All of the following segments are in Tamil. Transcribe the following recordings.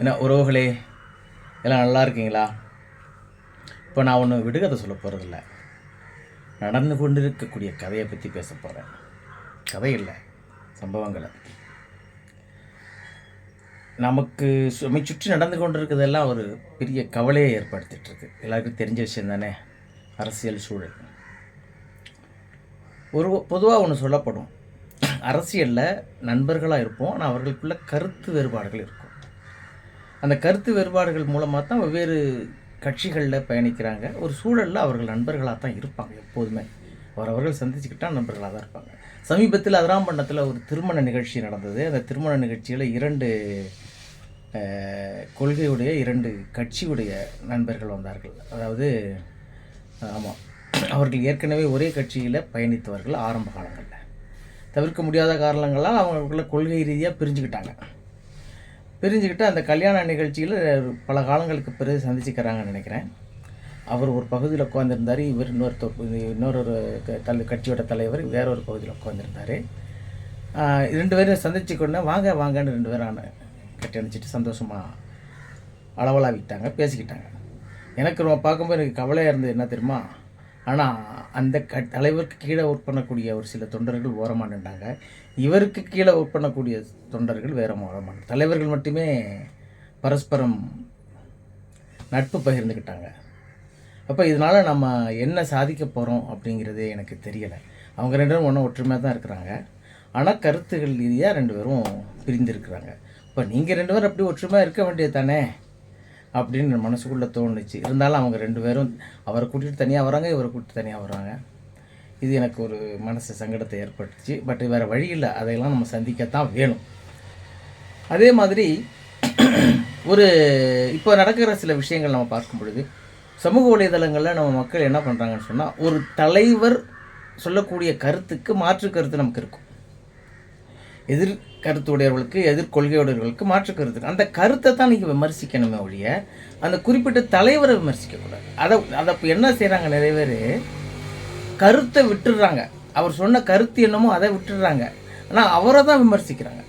என்ன உறவுகளே எல்லாம் நல்லா இருக்கீங்களா? இப்போ நான் ஒன்று விடுகதை சொல்ல போகிறதில்ல நடந்து கொண்டிருக்கக்கூடிய கதையை பற்றி பேச போகிறேன் கதை இல்லை சம்பவங்களை. பற்றி நமக்கு சுமை சுற்றி நடந்து கொண்டிருக்கிறதெல்லாம் ஒரு பெரிய கவலையை ஏற்படுத்திட்டுருக்கு எல்லாருக்கும் தெரிஞ்ச விஷயம் தானே? அரசியல் சூழல். ஒரு பொதுவாக ஒன்று சொல்லப்படும். அரசியலில் நண்பர்களாக இருப்போம் ஆனால் அவர்களுக்குள்ள கருத்து வேறுபாடுகள் இருக்கும். அந்த கருத்து வேறுபாடுகள் மூலமாக தான் வெவ்வேறு கட்சிகளில் பயணிக்கிறாங்க. ஒரு சூழலில் அவர்கள் நண்பர்களாக தான் இருப்பாங்க எப்போதுமே. அவரவர்கள் சந்திச்சுக்கிட்டால் நண்பர்களாக தான் இருப்பாங்க. சமீபத்தில் அதிராம்பண்ணத்தில் ஒரு திருமண நிகழ்ச்சி நடந்தது. அந்த திருமண நிகழ்ச்சியில் இரண்டு கொள்கையுடைய இரண்டு கட்சியுடைய நண்பர்கள் வந்தார்கள். அதாவது ஆமாம் அவர்கள் ஏற்கனவே ஒரே கட்சியில் பயணித்தவர்கள் ஆரம்ப காலங்களில். தவிர்க்க முடியாத காரணங்களால் அவங்களுக்குள்ள கொள்கை ரீதியாக பிரிஞ்சுக்கிட்டாங்க. பிரிஞ்சுக்கிட்டு அந்த கல்யாண நிகழ்ச்சியில் பல காலங்களுக்கு பிறகு சந்திச்சுக்கிறாங்கன்னு நினைக்கிறேன். அவர் ஒரு பகுதியில் உட்காந்துருந்தார் இவர் இன்னொருத்தர் இன்னொரு ஒரு தலை கட்சியோட தலைவர் வேற ஒரு பகுதியில் உட்காந்துருந்தார் ரெண்டு பேரும் சந்திச்சு கொண்டு வாங்க வாங்கன்னு ரெண்டு பேரும் கட்டி அணைச்சிட்டு சந்தோஷமாக அளவலாவிட்டாங்க பேசிக்கிட்டாங்க. எனக்கு ரொம்ப பார்க்கும்போது எனக்கு கவலையாக இருந்தது என்ன தெரியுமா? ஆனால் அந்த க தலைவருக்கு கீழே ஒர்க் பண்ணக்கூடிய ஒரு சில தொண்டர்கள் ஓரமாக நின்றாங்க. இவருக்கு கீழே ஒர்க் பண்ணக்கூடிய தொண்டர்கள் வேற ஓரமாக தலைவர்கள் மட்டுமே பரஸ்பரம் நட்பு பகிர்ந்துக்கிட்டாங்க அப்போ இதனால் நம்ம என்ன சாதிக்க போகிறோம் அப்படிங்கிறது எனக்கு தெரியலை. அவங்க ரெண்டு பேரும் ஒன்றும் ஒற்றுமையாக தான் இருக்கிறாங்க. ஆனால் கருத்துகள் ரீதியாக ரெண்டு பேரும் பிரிந்திருக்கிறாங்க. இப்போ நீங்கள் ரெண்டு பேரும் அப்படி ஒற்றுமையாக இருக்க வேண்டியது தானே அப்படின்னு என் மனசுக்குள்ளே தோணுச்சு. இருந்தாலும் அவங்க ரெண்டு பேரும் அவரை கூட்டிகிட்டு தனியாக வராங்க இவரை கூட்டிட்டு தனியாக வராங்க. இது எனக்கு ஒரு மனசு சங்கடத்தை ஏற்பட்டுச்சு பட் வேறு வழி இல்லை. அதையெல்லாம் நம்ம சந்திக்கத்தான் வேணும். அதே மாதிரி ஒரு இப்போ நடக்கிற சில விஷயங்கள் நம்ம பார்க்கும் பொழுது சமூக வலைதளங்களில் நம்ம மக்கள் என்ன பண்ணுறாங்கன்னு சொன்னால் ஒரு தலைவர் சொல்லக்கூடிய கருத்துக்கு மாற்று கருத்து நமக்கு இருக்கும். எதிர் கருத்துடையவர்களுக்கு எதிர் மாற்று கருத்து. அந்த கருத்தை தான் நீங்கள் விமர்சிக்கணுமே ஒழிய அந்த குறிப்பிட்ட தலைவரை விமர்சிக்கக்கூடாது அதை அதை இப்போ என்ன செய்கிறாங்க நிறைய பேர்? கருத்தை விட்டுடுறாங்க அவர் சொன்ன கருத்து என்னமோ அதை விட்டுடுறாங்க ஆனால் அவரை தான் விமர்சிக்கிறாங்க.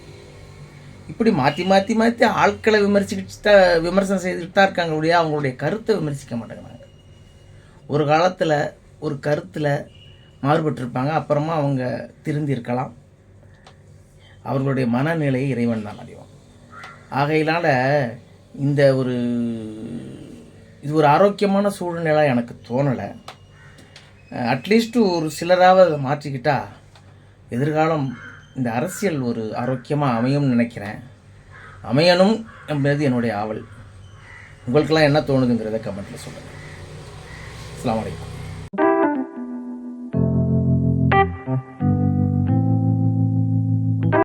இப்படி மாற்றி மாற்றி மாற்றி ஆட்களை விமர்சிக்கிட்டு தான் விமர்சனம் செய்துட்டு தான் இருக்காங்க ஒழிய அவங்களுடைய கருத்தை விமர்சிக்க மாட்டேங்கிறாங்க. ஒரு காலத்தில் ஒரு கருத்தில் மாறுபட்டிருப்பாங்க. அப்புறமா அவங்க திருந்தி இருக்கலாம் அவர்களுடைய மனநிலையை இறைவன் தான் அறிவான். ஆகையினால் இந்த ஒரு இது ஒரு ஆரோக்கியமான சூழ்நிலை எனக்கு தோணலை. அட்லீஸ்ட் ஒரு சிலராவது அதை மாற்றிக்கிட்டா எதிர்காலம் இந்த அரசியல் ஒரு ஆரோக்கியமாக அமையும்னு நினைக்கிறேன். அமையணும் என்பது என்னுடைய ஆவல். உங்களுக்கெல்லாம் என்ன தோணுதுங்கிறத கமெண்ட்டில் சொல்லுங்கள் அஸ்ஸலாமு வலைக்கம்